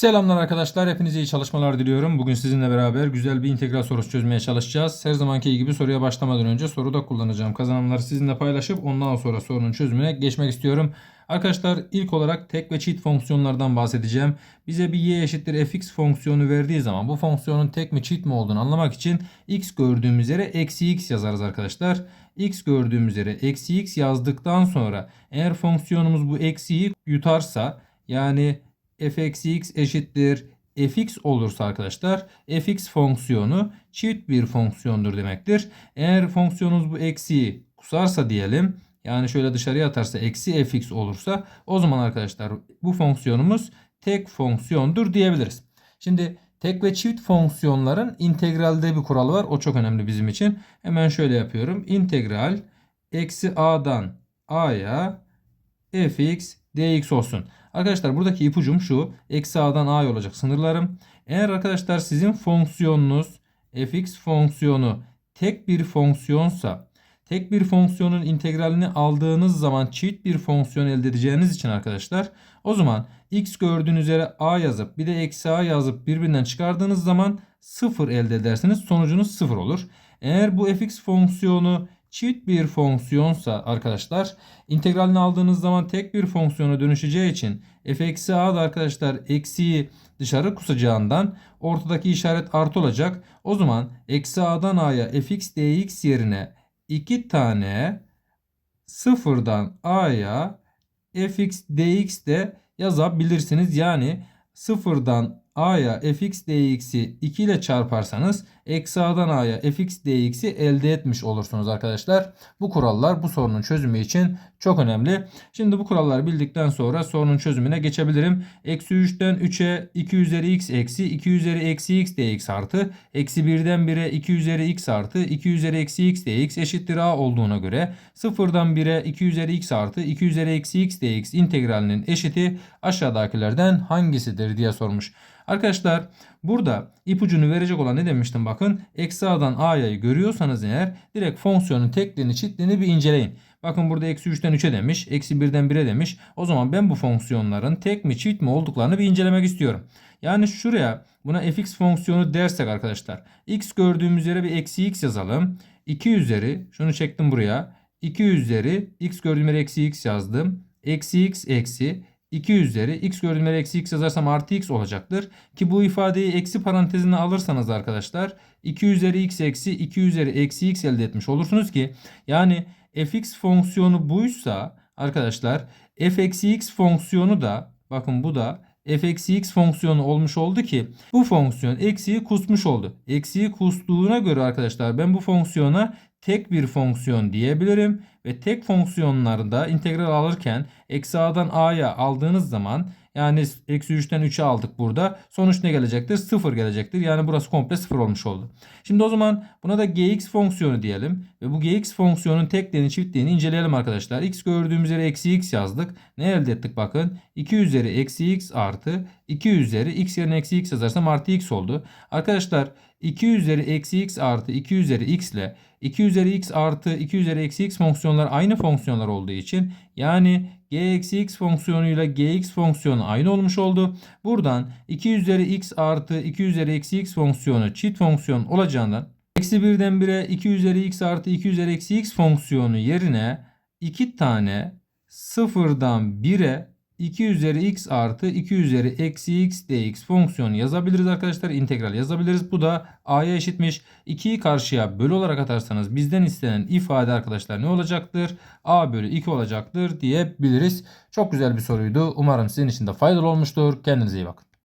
Selamlar arkadaşlar. Hepinize iyi çalışmalar diliyorum. Bugün sizinle beraber güzel bir integral sorusu çözmeye çalışacağız. Her zamanki gibi soruya başlamadan önce soruda kullanacağım kazanımları sizinle paylaşıp ondan sonra sorunun çözümüne geçmek istiyorum. Arkadaşlar ilk olarak tek ve çift fonksiyonlardan bahsedeceğim. Bize bir y eşittir fx fonksiyonu verdiği zaman bu fonksiyonun tek mi çift mi olduğunu anlamak için x gördüğümüz yere eksi x yazarız arkadaşlar. x gördüğümüz yere eksi x yazdıktan sonra eğer fonksiyonumuz bu eksiyi yutarsa yani f eşittir fx olursa arkadaşlar fx fonksiyonu çift bir fonksiyondur demektir. Eğer fonksiyonumuz bu eksiyi kusarsa diyelim yani şöyle dışarıya atarsa eksi fx olursa o zaman arkadaşlar bu fonksiyonumuz tek fonksiyondur diyebiliriz. Şimdi tek ve çift fonksiyonların integralde bir kuralı var. O çok önemli bizim için. Hemen şöyle yapıyorum. İntegral eksi a'dan a'ya fx dx olsun. Arkadaşlar buradaki ipucum şu. Eksi a'dan a'ya olacak sınırlarım. Eğer arkadaşlar sizin fonksiyonunuz fx fonksiyonu tek bir fonksiyonsa tek bir fonksiyonun integralini aldığınız zaman çift bir fonksiyon elde edeceğiniz için arkadaşlar o zaman x gördüğünüz yere a yazıp bir de eksi a yazıp birbirinden çıkardığınız zaman sıfır elde edersiniz. Sonucunuz sıfır olur. Eğer bu fx fonksiyonu çift bir fonksiyonsa arkadaşlar integralini aldığınız zaman tek bir fonksiyona dönüşeceği için f eksi a da arkadaşlar eksiyi dışarı kusacağından ortadaki işaret artı olacak. O zaman eksi a'dan a'ya fx dx yerine iki tane sıfırdan a'ya fx dx de yazabilirsiniz. Yani sıfırdan a'ya fx dx'i 2 ile çarparsanız eksi a'dan a'ya fx dx'i elde etmiş olursunuz arkadaşlar. Bu kurallar bu sorunun çözümü için çok önemli. Şimdi bu kuralları bildikten sonra sorunun çözümüne geçebilirim. Eksi 3'ten 3'e 2 üzeri x eksi 2 üzeri eksi x dx artı eksi 1'den 1'e 2 üzeri x artı 2 üzeri eksi x dx eşittir a olduğuna göre 0'dan 1'e 2 üzeri x artı 2 üzeri eksi x dx integralinin eşiti aşağıdakilerden hangisidir diye sormuş. Arkadaşlar burada ipucunu verecek olan ne demiştim bakın. Eksi a'dan a'yı görüyorsanız eğer direkt fonksiyonun tekliğini çiftliğini bir inceleyin. Bakın burada eksi 3'ten 3'e demiş. Eksi 1'den 1'e demiş. O zaman ben bu fonksiyonların tek mi çift mi olduklarını bir incelemek istiyorum. Yani şuraya buna fx fonksiyonu dersek arkadaşlar. x gördüğümüz yere bir eksi x yazalım. 2 üzeri şunu çektim buraya. 2 üzeri x gördüğüm yere eksi x yazdım. Eksi x eksi 2 üzeri x gördüğüm yere eksi x yazarsam artı x olacaktır. Ki bu ifadeyi eksi parantezine alırsanız arkadaşlar 2 üzeri x eksi 2 üzeri eksi x elde etmiş olursunuz ki yani fx fonksiyonu buysa arkadaşlar f eksi x fonksiyonu da bakın bu da f eksi x fonksiyonu olmuş oldu ki bu fonksiyon eksiği kusmuş oldu. Eksiği kustuğuna göre arkadaşlar ben bu fonksiyona tek bir fonksiyon diyebilirim. Ve tek fonksiyonlarda integral alırken eksi a'dan a'ya aldığınız zaman yani eksi 3'ten 3'e aldık burada. Sonuç ne gelecektir? 0 gelecektir. Yani burası komple 0 olmuş oldu. Şimdi o zaman buna da gx fonksiyonu diyelim. Ve bu gx fonksiyonun tekliğini çiftliğini inceleyelim arkadaşlar. x gördüğümüz yere eksi x yazdık. Ne elde ettik bakın. 2 üzeri eksi x artı 2 üzeri x yerine eksi x yazarsam artı x oldu. Arkadaşlar 2 üzeri eksi x artı 2 üzeri x ile 2 üzeri x artı 2 üzeri eksi x fonksiyonlar aynı fonksiyonlar olduğu için yani g eksi x fonksiyonuyla gx fonksiyonu aynı olmuş oldu. Buradan 2 üzeri x artı 2 üzeri eksi x fonksiyonu çift fonksiyon olacağından eksi 1'den 1'e 2 üzeri x artı 2 üzeri eksi x fonksiyonu yerine 2 tane sıfırdan 1'e 2 üzeri x artı 2 üzeri eksi x dx fonksiyonu yazabiliriz arkadaşlar. İntegral yazabiliriz. Bu da a'ya eşitmiş. 2'yi karşıya bölü olarak atarsanız bizden istenen ifade arkadaşlar ne olacaktır? a bölü 2 olacaktır diyebiliriz. Çok güzel bir soruydu. Umarım sizin için de faydalı olmuştur. Kendinize iyi bakın.